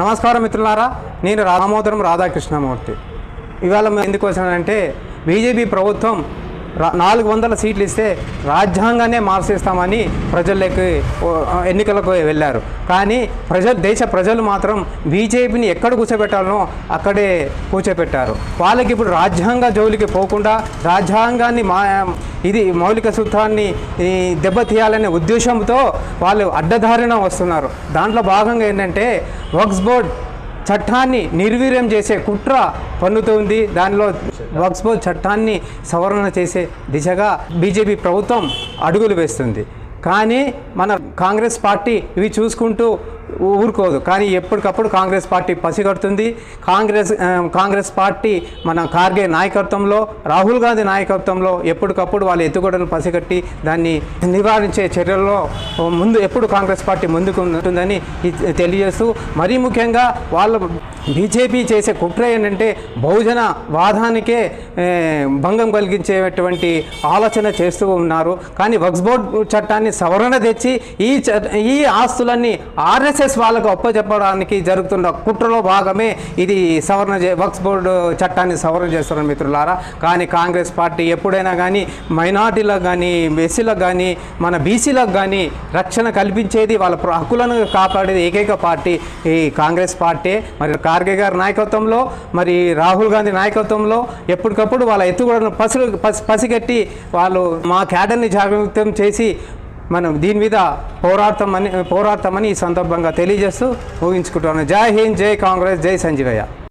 నమస్కారం మిత్రులారా నేను రామోదరం రాధాకృష్ణమూర్తి. ఇవాళ ఎందుకు వచ్చానంటే బీజేపీ ప్రభుత్వం నాలుగు వందల సీట్లు ఇస్తే రాజ్యాంగాన్నే మార్చేస్తామని ప్రజల్లోకి ఎన్నికలకు వెళ్ళారు. కానీ ప్రజలు దేశ ప్రజలు మాత్రం బీజేపీని ఎక్కడ కూర్చోబెట్టాలనో అక్కడే కూర్చోబెట్టారు. వాళ్ళకి ఇప్పుడు రాజ్యాంగ జోలికి పోకుండా రాజ్యాంగాన్ని మా ఇది మౌలిక సూత్రాన్ని దెబ్బతీయాలనే ఉద్దేశంతో వాళ్ళు అడ్డదారిన వస్తున్నారు. దాంట్లో భాగంగా ఏంటంటే వక్స్ బోర్డ్ చట్టాన్ని నిర్వీర్యం చేసే కుట్ర పన్నుతుంది దానిలో వక్స్ చట్టాన్ని సవరణ చేసే దిశగా బీజేపీ ప్రభుత్వం అడుగులు వేస్తుంది. కానీ మన కాంగ్రెస్ పార్టీ ఇవి చూసుకుంటూ ఊరుకోదు. కానీ ఎప్పటికప్పుడు కాంగ్రెస్ పార్టీ పసిగడుతుంది. కాంగ్రెస్ కాంగ్రెస్ పార్టీ మన కార్గే నాయకత్వంలో రాహుల్ గాంధీ నాయకత్వంలో ఎప్పటికప్పుడు వాళ్ళ ఎత్తుగడను పసిగట్టి దాన్ని నివారించే చర్యల్లో ముందు ఎప్పుడు కాంగ్రెస్ పార్టీ ముందుకు ఉంటుందని తెలియజేస్తూ మరీ ముఖ్యంగా వాళ్ళ బీజేపీ చేసే కుట్ర ఏంటంటే బహుజన వాదానికే భంగం కలిగించేటువంటి ఆలోచన చేస్తూ ఉన్నారు. కానీ వక్స్ బోర్డ్ చట్టాన్ని సవరణ తెచ్చి ఈ ఈ ఆస్తులన్నీ ఆర్ఎస్ఎస్ వాళ్ళకు అప్పచెప్పడానికి జరుగుతున్న కుట్రలో భాగమే ఇది సవరణ వక్స్ బోర్డు చట్టాన్ని సవరణ చేస్తున్నారు మిత్రులారా. కానీ కాంగ్రెస్ పార్టీ ఎప్పుడైనా కానీ మైనార్టీలకు కానీ ఎస్సీలకు కానీ మన బీసీలకు కానీ రక్షణ కల్పించేది వాళ్ళ హక్కులను కాపాడేది ఏకైక పార్టీ ఈ కాంగ్రెస్ పార్టీ. మరి ఖార్గే గారి నాయకత్వంలో మరి రాహుల్ గాంధీ నాయకత్వంలో ఎప్పటికప్పుడు వాళ్ళ ఎత్తుగడను పసులు పసి పసిగట్టి వాళ్ళు మా క్యాడర్ని జాగృతం చేసి మనం దీని మీద పోరాడతామని పోరాడతామని ఈ సందర్భంగా తెలియజేస్తూ ఊహించుకుంటున్నాను జై హింద్ జై కాంగ్రెస్ జై సంజీవయ్య.